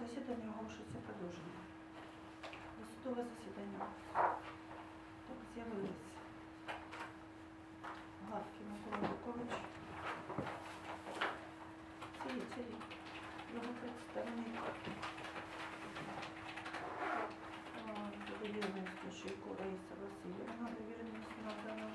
засідання оголошується продовженим. Судове засідання. Так, з'явились. Гладкий Микола Якович. Цілі, цілі. Його представник. Довіреності Шийко Раїса Васильівна. Довіреність надана.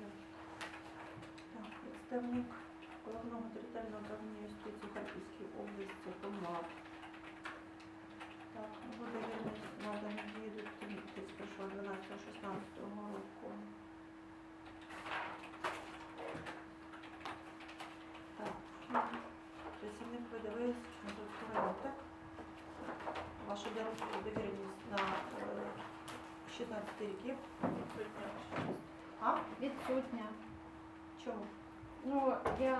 Є. Так, представник головного територіального управління юстиції Харківської області Томар. Так, довіреність надана дії до 31.12.16 року. Так, працівник Чорнозовського району, так? Ваша дор- довіреність на е, 16 рік є? А? Відсутня. Чому? Ну, я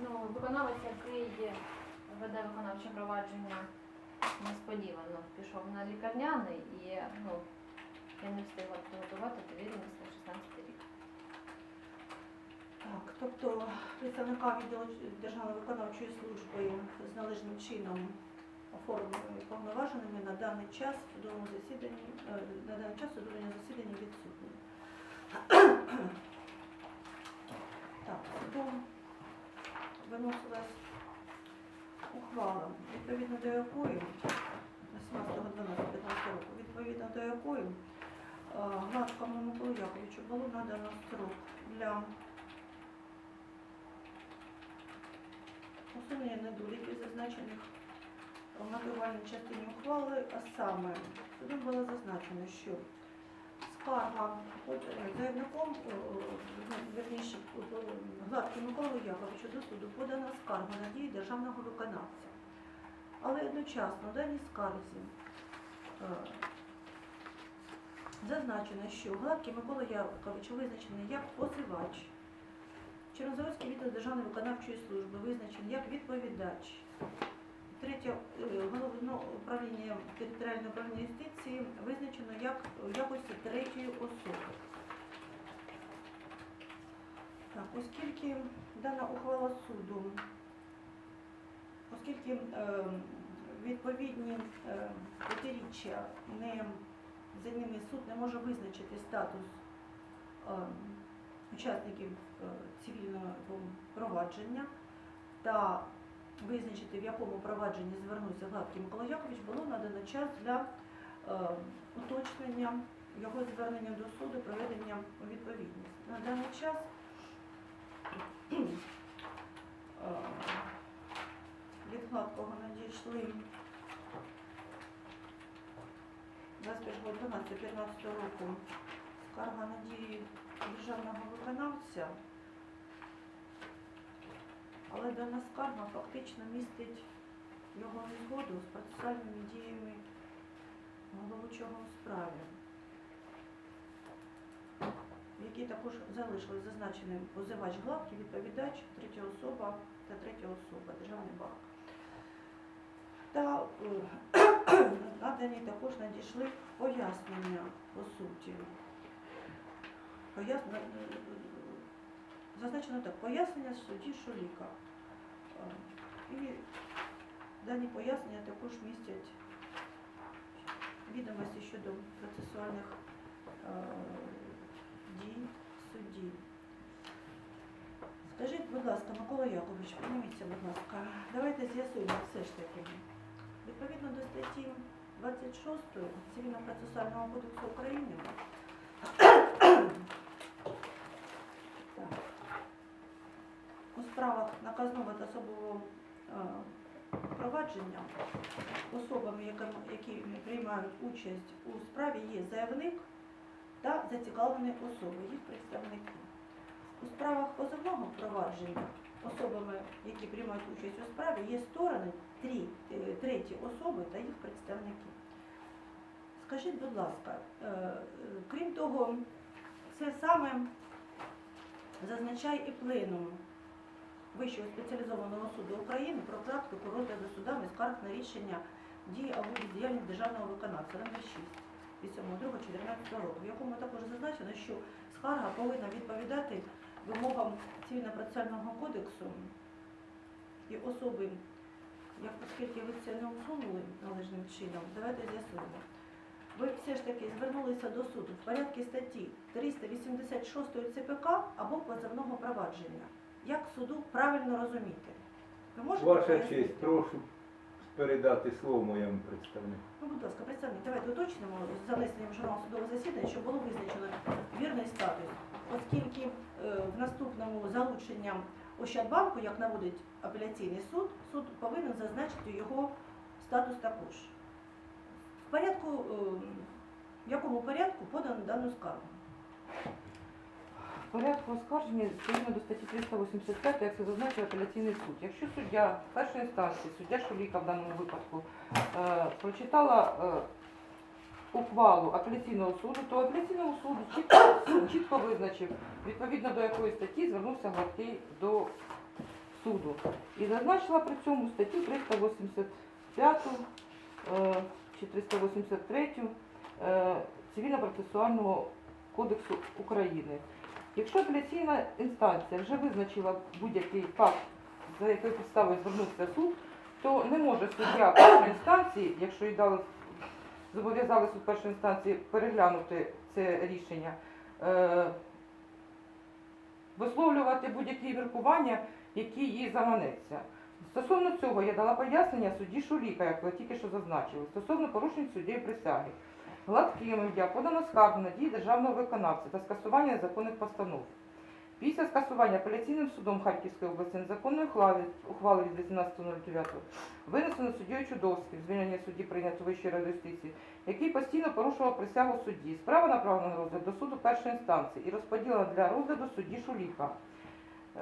ну, виконавець, який веде виконавче провадження несподівано пішов на лікарняний і ну, я не встигла підготувати довіреність на 16 рік. Так, тобто представника Державної виконавчої служби з належним чином оформленими повноваженими на даний час судовому засіданні, е, на даний час судового засідання відсутні. Так, судом виносилась ухвала, відповідно до якої, 18.12.15 року, відповідно до якої е, Гладкому Миколу Яковичу було надано строк для усунення недоліків, зазначених в мотивувальній частині ухвали, а саме судом було зазначено, що скарга е, заявником, е, ну, верніше, е, Гладким Миколою Яковичу до суду подана скарга на дії державного виконавця. Але одночасно в даній скарзі е, зазначено, що Гладкий Микола Якович визначений як позивач. Чорнозаводський відділ Державної виконавчої служби визначений як відповідач. Третє е, головне управління територіального управління юстиції визначено як в якості третьої особи. Так, оскільки дана ухвала суду, оскільки е, відповідні е, протиріччя не за ними суд не може визначити статус е, учасників е, цивільного провадження та визначити, в якому провадженні звернувся Гладкий Микола Якович, було надано час для е, уточнення його звернення до суду, проведення у відповідність. На даний час е, від Гладкого надійшли 21.12.15 року скарга на дії державного виконавця, але дана скарга фактично містить його незгоду з процесуальними діями головуючого у справі, в якій також залишились зазначеним позивач гладкий, відповідач, третя особа та третя особа, державний банк. Та е, надані також надійшли пояснення по суті. Пояснення, зазначено так, пояснення судді Шуліка. Е, І дані пояснення також містять відомості щодо процесуальних е, дій судді. Скажіть, будь ласка, Микола Якович, підніміться, будь ласка, давайте з'ясуємо все ж таки. Відповідно до статті 26 Цивільно-процесуального кодексу України так, у справах наказного та особового е, провадження особами, які приймають участь у справі, є заявник та зацікавлені особи, їх представники. У справах позовного провадження особами, які приймають участь у справі, є сторони, три, е, треті особи та їх представники. Скажіть, будь ласка, е, крім того, це саме зазначає і пленум Вищого спеціалізованого суду України про практику розгляду судами скарг на рішення дії або бездіяльність державного виконавця номер 6 від 7.2.14 року, в якому також зазначено, що скарга повинна відповідати вимогам цивільно-процесуального кодексу і особи, як оскільки ви це не усунули належним чином, давайте з'ясуємо. Ви все ж таки звернулися до суду в порядку статті 386 ЦПК або позовного провадження. Як суду правильно розуміти? Ви можете Ваша пояснити? честь, прошу передати слово моєму представнику. Ну, будь ласка, представник, давайте уточнимо з занесенням журналу судового засідання, щоб було визначено вірний статус. Оскільки е, в наступному залученням Ощадбанку, як наводить апеляційний суд, суд повинен зазначити його статус також. В порядку, е, в якому порядку подано дану скаргу? Порядку оскарження відповідно до статті 385, як це зазначив апеляційний суд. Якщо суддя першої інстанції, суддя Шуліка в даному випадку, е, прочитала е, ухвалу апеляційного суду, то апеляційного суду чітко, чітко визначив, відповідно до якої статті звернувся гладкий до суду. І зазначила при цьому статтю 385 е, чи 383 е, Цивільно-процесуального кодексу України. Якщо апеляційна інстанція вже визначила будь-який факт, за якою підставою звернувся суд, то не може суддя першої інстанції, якщо їй дали зобов'язали суд першої інстанції переглянути це рішення, е, висловлювати будь-які міркування, які їй заманеться. Стосовно цього я дала пояснення судді Шуліка, як ви тільки що зазначили, стосовно порушень суддєю присяги. Гладким ім'я подано скаргу на дії державного виконавця та скасування незаконних постанов. Після скасування апеляційним судом Харківської області незаконної ухвали від 18.09 винесено суддєю Чудовським звільнення судді прийнято Вищої ради юстиції, який постійно порушував присягу судді. Справа направлена на розгляд до суду першої інстанції і розподілена для розгляду судді Шуліка.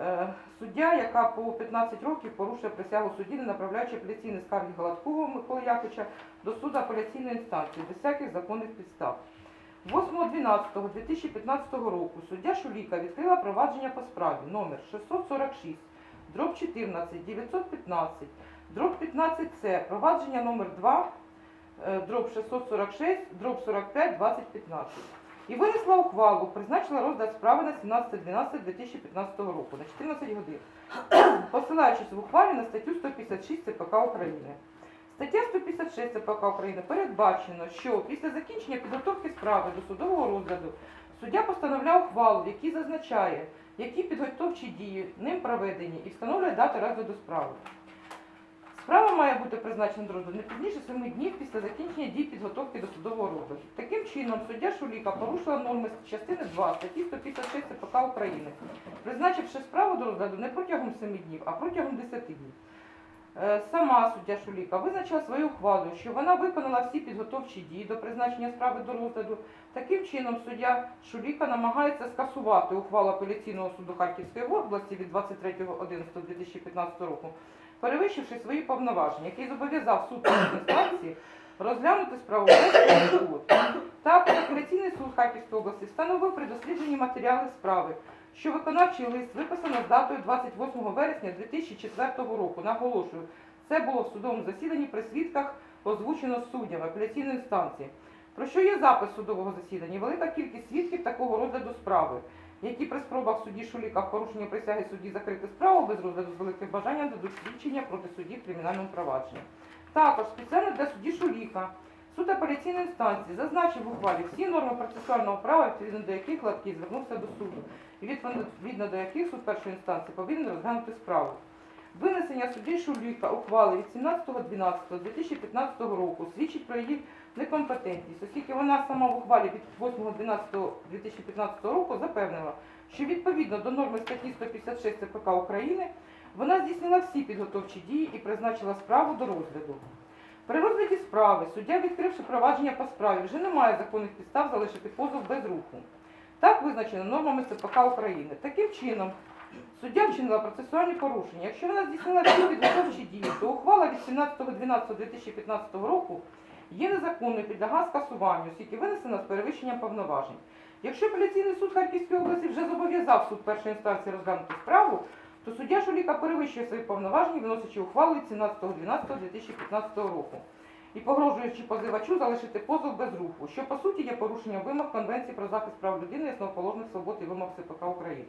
Е, Суддя, яка по 15 років порушує присягу судді, не направляючи апеляційні скарги Гладкого Миколи Яковича до суду апеляційної інстанції без всяких законних підстав. 8.12.2015 року суддя Шуліка відкрила провадження по справі номер 646, дроб 14, 915, дроб 15С, провадження номер 2, е, дроб 646, дроб 45, 2015. І винесла ухвалу, призначила розгляд справи на 17.12.2015 року на 14 годин, посилаючись в ухвалі на статтю 156 ЦПК України. Стаття 156 ЦПК України передбачено, що після закінчення підготовки справи до судового розгляду суддя постановляє ухвалу, в якій зазначає, які підготовчі дії ним проведені і встановлює дату розгляду справи. Справа має бути призначена до розгляду не пізніше 7 днів після закінчення дій підготовки до судового розгляду. Таким чином, суддя Шуліка порушила норми частини 2 статті 156 ЦПК України, призначивши справу до розгляду не протягом 7 днів, а протягом 10 днів. Е, Сама суддя Шуліка визначила свою ухвалу, що вона виконала всі підготовчі дії до призначення справи до розгляду. Таким чином, суддя Шуліка намагається скасувати ухвалу апеляційного суду Харківської області від 23.11.2015 року, перевищивши свої повноваження, який зобов'язав суд інстанції розглянути справу суд. Також апеляційний суд Харківської області встановив при дослідженні матеріали справи, що виконавчий лист виписано з датою 28 вересня 2004 року. Наголошую, це було в судовому засіданні при свідках озвучено суддям апеляційної інстанції. Про що є запис судового засідання? Велика кількість свідків такого розгляду справи, які при спробах судді Шуліка в порушенні присяги судді закрити справу без розгляду з великим бажанням дадуть свідчення проти судді в кримінальному провадженні. Також спеціально для судді Шуліка суд апеляційної інстанції зазначив в ухвалі всі норми процесуального права, відповідно до яких Гладкий звернувся до суду, і відповідно до яких суд першої інстанції повинен розглянути справу. Винесення судді Шуліка ухвали від 17.12.2015 року свідчить про її некомпетентність, оскільки вона сама в ухвалі від 8.12.2015 року запевнила, що відповідно до норми статті 156 ЦПК України вона здійснила всі підготовчі дії і призначила справу до розгляду. При розгляді справи суддя, відкривши провадження по справі, вже не має законних підстав залишити позов без руху. Так визначено нормами ЦПК України. Таким чином, суддя вчинила процесуальні порушення. Якщо вона здійснила всі підготовчі дії, то ухвала від 17.12.2015 року є незаконною підлягає скасуванню, оскільки винесена з перевищенням повноважень. Якщо апеляційний суд Харківської області вже зобов'язав суд першої інстанції розглянути справу, то суддя Шуліка перевищує свої повноваження, виносячи ухвалу від 17.12.2015 року і погрожуючи позивачу залишити позов без руху, що по суті є порушенням вимог Конвенції про захист прав людини і основоположних свобод і вимог ЦПК України.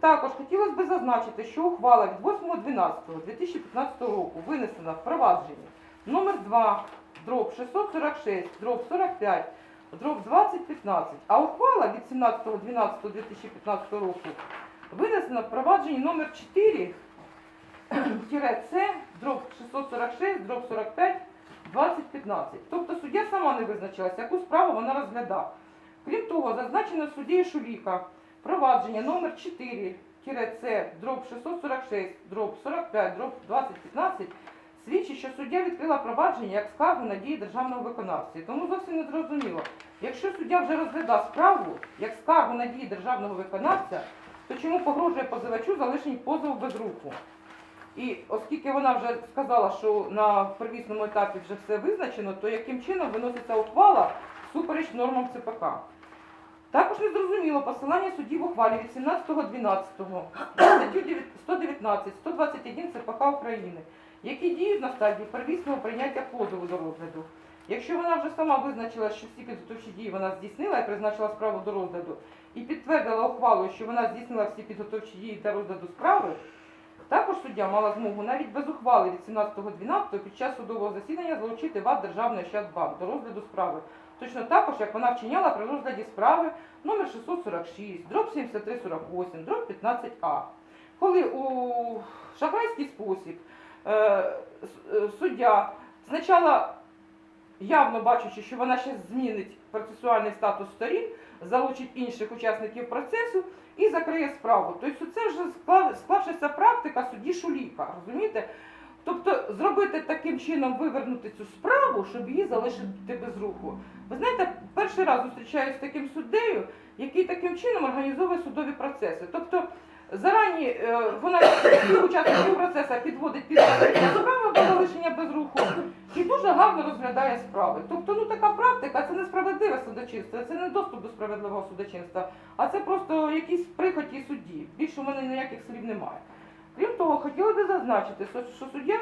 Також хотілося б зазначити, що ухвала від 8.12.2015 року винесена в провадженні номер 2, дроб 646, дроб 45, дроб 2015, а ухвала від 17.12.2015 року винесена в провадженні номер 4, С, дроб 646, дроб 45, 2015. Тобто суддя сама не визначилася, яку справу вона розглядає. Крім того, зазначено суддєю Шуліка провадження номер 4 С, дроб 646, дроб 45, дроб 2015 свідчить, що суддя відкрила провадження як скаргу на дії державного виконавця. І Тому зовсім не зрозуміло, якщо суддя вже розглядав справу як скаргу на дії державного виконавця, то чому погрожує позивачу залишень позову без руху? І оскільки вона вже сказала, що на первісному етапі вже все визначено, то яким чином виноситься ухвала всупереч нормам ЦПК? Також не зрозуміло посилання судді в ухвалі від 17.12 статтю 119, 121 ЦПК України, які діють на стадії первісного прийняття позову до розгляду. Якщо вона вже сама визначила, що всі підготовчі дії вона здійснила і призначила справу до розгляду, і підтвердила ухвалою, що вона здійснила всі підготовчі дії для розгляду справи, також суддя мала змогу навіть без ухвали від 17.12 під час судового засідання залучити ВАД Державний Ощадбанк до розгляду справи. Точно також, як вона вчиняла при розгляді справи номер 646, дроб 7348, дроб 15А. Коли у шахрайський спосіб суддя спочатку, явно бачучи, що вона ще змінить процесуальний статус сторін, залучить інших учасників процесу і закриє справу. Тобто це вже склав- склавшася практика судді Шуліка, розумієте? Тобто зробити таким чином вивернути цю справу, щоб її залишити без руху. Ви знаєте, перший раз зустрічаюся з таким суддею, який таким чином організовує судові процеси. Тобто зарані е, вона учасників процесу підводить під справи або залишення без руху і дуже гарно розглядає справи. Тобто, ну така практика це не справедливе судочинство, це не доступ до справедливого судочинства, а це просто якісь прихоті судді. Більше у мене ніяких слів немає. Крім того, хотіла би зазначити, що суддя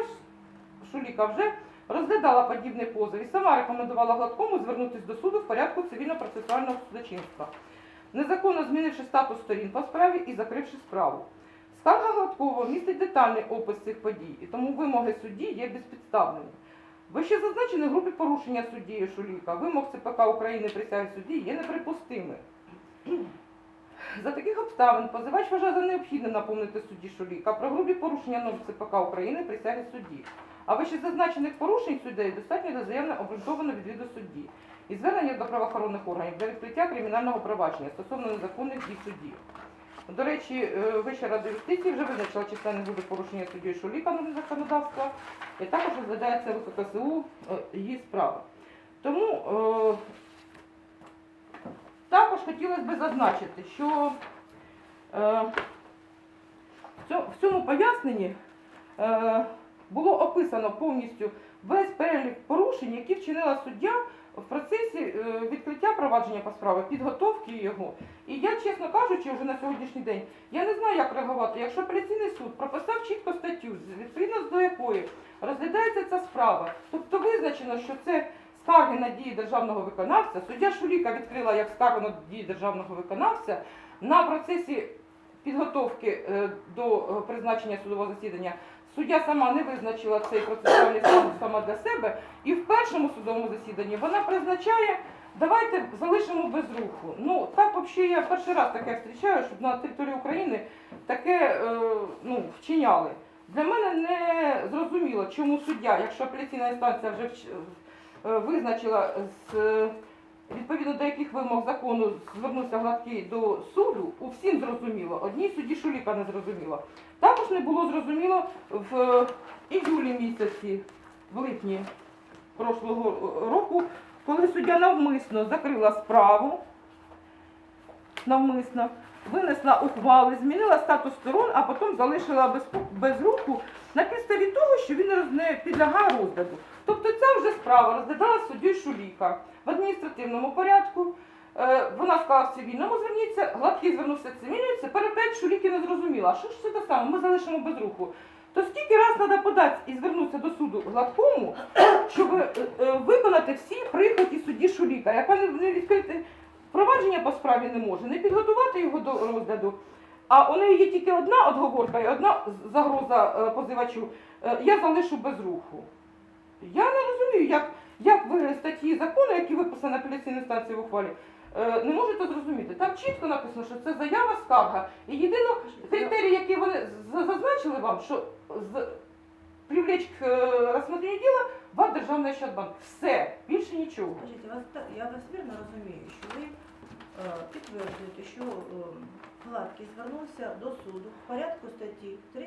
Шуліка вже розглядала подібний позов і сама рекомендувала гладкому звернутися до суду в порядку цивільно-процесуального судочинства, незаконно змінивши статус сторін по справі і закривши справу. Скарга гладкого містить детальний опис цих подій, і тому вимоги судді є безпідставними. Вище зазначені групи порушення суддією Шуліка, вимог ЦПК України присяги судді є неприпустими. За таких обставин позивач вважає за необхідне напомнити судді Шуліка про грубі порушення норм ЦПК України присяги судді. А вище зазначених порушень суддею достатньо до заявно обґрунтовано відвіду судді і звернення до правоохоронних органів для відкриття кримінального провадження стосовно незаконних дій судді. До речі, е, Вища рада юстиції вже визначила численні грубі порушення судді Шуліка норм законодавства і також розглядається ВКСУ е, її справа. Тому е, також хотілося б зазначити, що в цьому поясненні було описано повністю весь перелік порушень, які вчинила суддя в процесі е, відкриття провадження по справі, підготовки його. І я, чесно кажучи, вже на сьогоднішній день я не знаю, як реагувати. Якщо апеляційний суд прописав чітко статтю, відповідно до якої розглядається ця справа, тобто визначено, що це скарги на дії державного виконавця. Суддя Шуліка відкрила як скаргу на дії державного виконавця на процесі підготовки е, до е, призначення судового засідання. Суддя сама не визначила цей процесуальний статус сама для себе, і в першому судовому засіданні вона призначає. Давайте залишимо без руху. Ну так взагалі я перший раз таке зустрічаю, щоб на території України таке е, ну, вчиняли. Для мене не зрозуміло, чому суддя, якщо апеляційна інстанція вже е, визначила з е, відповідно до яких вимог закону звернувся гладкий до суду, у всім зрозуміло. Одній судді Шуліка не зрозуміло. Не було зрозуміло в іюлі місяці, в липні прошлого року, коли суддя навмисно закрила справу, навмисно, винесла ухвали, змінила статус сторон, а потім залишила без, без руху на підставі того, що він не підлягає розгляду. Тобто ця вже справа розглядалася суддю Шуліка в адміністративному порядку. Е, в цивільному зверніться, гладкий звернувся в цивільний, тепер опять Шуліки не зрозуміла. Що ж це те саме? Ми залишимо без руху. То скільки раз треба подати і звернутися до суду гладкому, щоб е, е, виконати всі прихоті судді Шуліка, яка не, не відкрити провадження по справі не може, не підготувати його до розгляду. а у неї є тільки одна отговорка і одна загроза е, позивачу. Я залишу без руху. Я не розумію, як, як ви статті закону, які виписані на апеляційній інстанції в ухвалі, не можете зрозуміти. Там чітко написано, що це заява скарга. І єдино критерії, які вони зазначили вам, що з привлечь к е, розсмотренню діла ВАД Державний Ощадбанк. Все, більше нічого. Скажіть, я вас вірно розумію, що ви е, підтверджуєте, що е, Гладкий звернувся до суду в порядку статті 383-386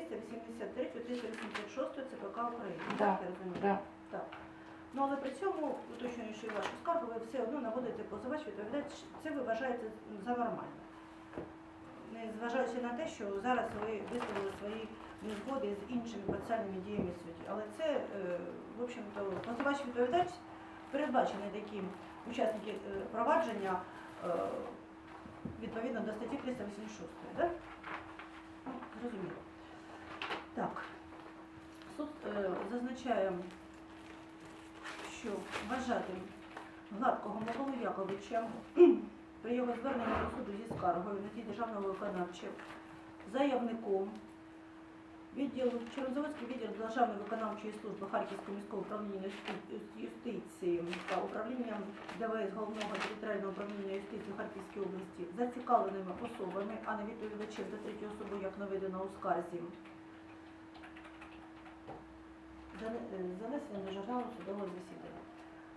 ЦПК України. Да, Так, Ну, але при цьому, уточнюючи вашу скаргу, ви все одно наводите позивач, відповідає, це ви вважаєте за нормальне. Не зважаючи на те, що зараз ви висловили свої незгоди з іншими процесуальними діями в суді. Але це, е, в общем-то, позивач відповідач передбачений таким учасники е, провадження е, відповідно до статті 386, так? Ну, зрозуміло. Так. Суд зазначає, що вважати Гладкого Миколу Яковича при його зверненні до суду зі скаргою на ті державного виконавча заявником відділу Чорнозаводський відділ Державної виконавчої служби Харківського міського управління юстиції та управління ДВС Головного територіального управління юстиції Харківської області зацікавленими особами, а не відповідачем за третю особу, як наведено у скарзі. Е, Занесення до журналу судового засідання.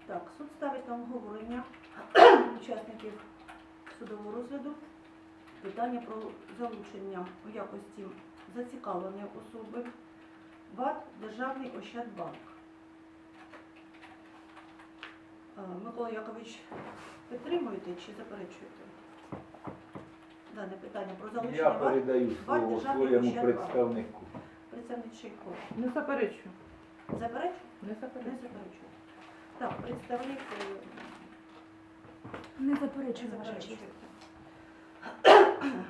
Так, суд ставить на обговорення учасників судового розгляду питання про залучення у якості зацікавленої особи ВАД Державний Ощадбанк. Е, Микола Якович, підтримуєте чи заперечуєте дане питання про залучення Я ВАД передаю Ваш слово державний своєму Ощадбанк. представнику. представничий код? Не заперечую. Заперечуєте? Не Не заперечую. Так, представник е, Не заперечую, не ваша честь. заперечує.